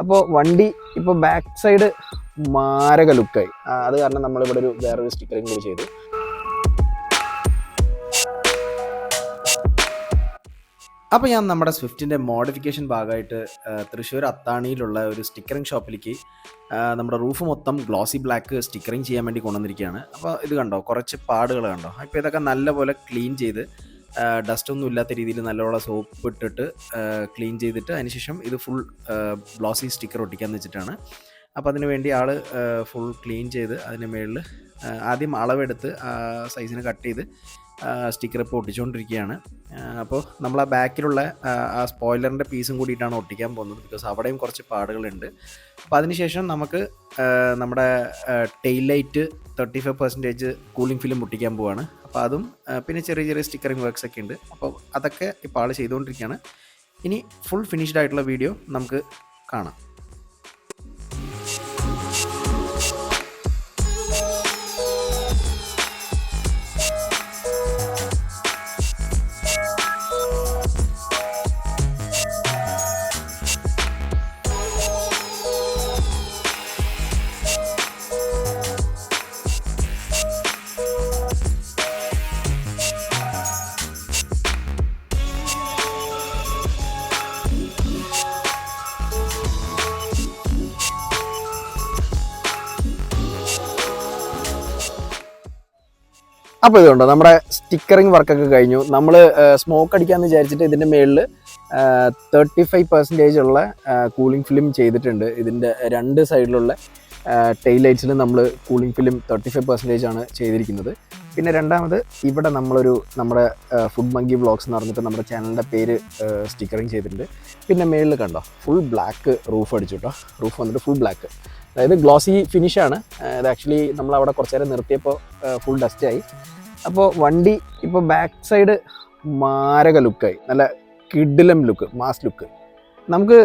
അപ്പോൾ വണ്ടി ഇപ്പോൾ ബാക്ക് സൈഡ് മാരക ലുക്കായി അത് കാരണം നമ്മളിവിടെ ഒരു വേറൊരു സ്റ്റിക്കറിംഗ് കൂടി ചെയ്തു. അപ്പോൾ ഞാൻ നമ്മുടെ സ്വിഫ്റ്റിന്റെ മോഡിഫിക്കേഷൻ ഭാഗമായിട്ട് തൃശ്ശൂർ അത്താണിയിലുള്ള ഒരു സ്റ്റിക്കറിംഗ് ഷോപ്പിലേക്ക് നമ്മുടെ റൂഫ് മൊത്തം ഗ്ലോസി ബ്ലാക്ക് സ്റ്റിക്കറിംഗ് ചെയ്യാൻ വേണ്ടി കൊണ്ടുവന്നിരിക്കുകയാണ്. അപ്പോൾ ഇത് കണ്ടോ കുറച്ച് പാടുകൾ കണ്ടോ? അപ്പോൾ ഇതൊക്കെ നല്ലപോലെ ക്ലീൻ ചെയ്ത് ഡസ്റ്റ് ഒന്നും ഇല്ലാത്ത രീതിയിൽ നല്ലോണം സോപ്പ് ഇട്ടിട്ട് ക്ലീൻ ചെയ്തിട്ട് അതിനുശേഷം ഇത് ഫുൾ ഗ്ലോസി സ്റ്റിക്കർ ഒട്ടിക്കാന്ന് വെച്ചിട്ടാണ്. അപ്പോൾ അതിന് വേണ്ടി ആൾ ഫുൾ ക്ലീൻ ചെയ്ത് അതിന് മുകളിൽ ആദ്യം അളവെടുത്ത് സൈസിന് കട്ട് ചെയ്ത് സ്റ്റിക്കർ ഇപ്പോൾ ഒട്ടിച്ചുകൊണ്ടിരിക്കുകയാണ് അപ്പോൾ നമ്മൾ ആ ബാക്കിലുള്ള ആ, സ്പോയിലറിന്റെ പീസും കൂടിയിട്ടാണ് ഒട്ടിക്കാൻ പോകുന്നത് ബിക്കോസ് അവിടെയും കുറച്ച് പാടുകളുണ്ട്. അപ്പോൾ അതിനുശേഷം നമുക്ക് നമ്മുടെ tail light thirty five percentage cooling film ഒട്ടിക്കാൻ പോവാണ്. അപ്പോൾ അതും പിന്നെ ചെറിയ ചെറിയ സ്റ്റിക്കറിങ് വർക്ക്സ് ഒക്കെ ഉണ്ട്. അപ്പോൾ അതൊക്കെ ഇപ്പോൾ ആൾ ചെയ്തുകൊണ്ടിരിക്കുകയാണ് ഇനി ഫുൾ ഫിനിഷ്ഡ് ആയിട്ടുള്ള വീഡിയോ നമുക്ക് കാണാം. അപ്പോൾ ഇതുണ്ടോ? നമ്മുടെ സ്റ്റിക്കറിങ് വർക്കൊക്കെ കഴിഞ്ഞു. നമ്മൾ സ്മോക്ക് അടിക്കാന്ന് വിചാരിച്ചിട്ട് ഇതിന്റെ മേളിൽ തേർട്ടി ഫൈവ് പെർസെന്റേജ് ഉള്ള കൂളിംഗ് ഫിലിം ചെയ്തിട്ടുണ്ട്. ഇതിന്റെ രണ്ട് സൈഡിലുള്ള ടെയിൽ ലൈറ്റ്സിൽ നമ്മൾ cooling film thirty five percentage ആണ് ചെയ്തിരിക്കുന്നത്. പിന്നെ രണ്ടാമത് ഇവിടെ നമ്മളൊരു നമ്മുടെ ഫുഡ് മങ്കി വ്ളോഗ്സ് എന്ന് പറഞ്ഞിട്ട് നമ്മുടെ ചാനലിന്റെ പേര് സ്റ്റിക്കറിങ് ചെയ്തിട്ടുണ്ട്. പിന്നെ മേളിൽ കണ്ടോ? ഫുൾ ബ്ലാക്ക് റൂഫ് അടിച്ചു കേട്ടോ റൂഫ് വന്നിട്ട് ഫുൾ ബ്ലാക്ക് അതായത് ഗ്ലോസി ആണ്. ഇത് ആക്ച്വലി നമ്മൾ അവിടെ കുറച്ച് നേരം നിർത്തിയപ്പോൾ ഫുൾ ഡസ്റ്റ് ആയി. അപ്പോൾ വണ്ടി ഇപ്പോൾ ബാക്ക് സൈഡ് മാരക ലുക്കായി നല്ല കിഡിലം ലുക്ക് മാസ് ലുക്ക് നമുക്ക്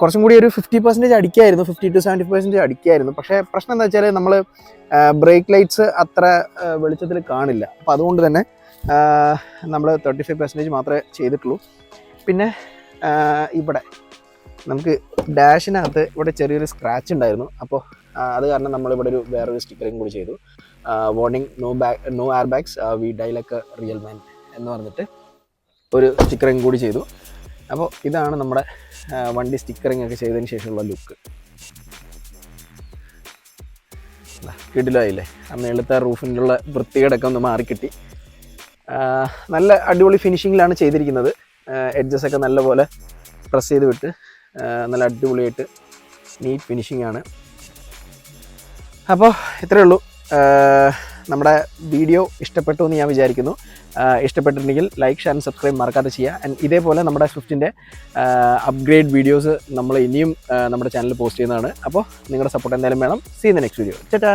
കുറച്ചും കൂടി ഒരു ഫിഫ്റ്റി പെർസെന്റേജ് അടിക്കായിരുന്നു. ഫിഫ്റ്റി ടു സെവന്റി പെർസെന്റേജ് അടിക്കായിരുന്നു. പക്ഷേ പ്രശ്നം എന്താ വെച്ചാൽ നമ്മൾ ബ്രേക്ക് ലൈറ്റ്സ് അത്ര വെളിച്ചത്തിൽ കാണില്ല. അപ്പോൾ അതുകൊണ്ട് തന്നെ നമ്മൾ തേർട്ടി ഫൈവ് പെർസെന്റേജ് മാത്രമേ ചെയ്തിട്ടുള്ളൂ. പിന്നെ ഇവിടെ നമുക്ക് ഡാഷിനകത്ത് ഇവിടെ ചെറിയൊരു സ്ക്രാച്ച് ഉണ്ടായിരുന്നു. അപ്പോൾ അത് കാരണം നമ്മൾ ഇവിടെ ഒരു വേറൊരു സ്റ്റിക്കറിങ് കൂടി ചെയ്തു. Warning no bag no air bags we die like real man എന്ന് പറഞ്ഞിട്ട് ഒരു സ്റ്റിക്കറിങ് കൂടി ചെയ്തു. അപ്പോൾ ഇതാണ് നമ്മുടെ വണ്ടി സ്റ്റിക്കറിങ് ഒക്കെ ചെയ്തതിന് ശേഷമുള്ള ലുക്ക് കിടിലായില്ലേ? ആ മേളത്തെ ഉള്ള വൃത്തികേടൊക്കെ ഒന്ന് മാറിക്കിട്ടി. നല്ല അടിപൊളി ഫിനിഷിങ്ങിലാണ് ചെയ്തിരിക്കുന്നത്. എഡ്ജസ് ഒക്കെ നല്ലപോലെ പ്രസ് ചെയ്ത് വിട്ട് നല്ല അടിപൊളിയായിട്ട് നീറ്റ് ഫിനിഷിംഗ് ആണ്. അപ്പോൾ ഇത്രയേ ഉള്ളൂ. നമ്മുടെ വീഡിയോ ഇഷ്ടപ്പെട്ടു എന്ന് ഞാൻ വിചാരിക്കുന്നു. ഇഷ്ടപ്പെട്ടിട്ടുണ്ടെങ്കിൽ ലൈക്ക് ഷെയർ ആൻഡ് സബ്സ്ക്രൈബ് മറക്കാതെ ചെയ്യുക. ആൻഡ് ഇതേപോലെ നമ്മുടെ സ്വിഫ്റ്റിന്റെ അപ്ഗ്രേഡ് വീഡിയോസ് നമ്മൾ ഇനിയും നമ്മുടെ ചാനലിൽ പോസ്റ്റ് ചെയ്യുന്നതാണ്. അപ്പോൾ നിങ്ങളുടെ സപ്പോർട്ട് എന്തായാലും വേണം. സീ ദ നെക്സ്റ്റ് വീഡിയോ ചേട്ടാ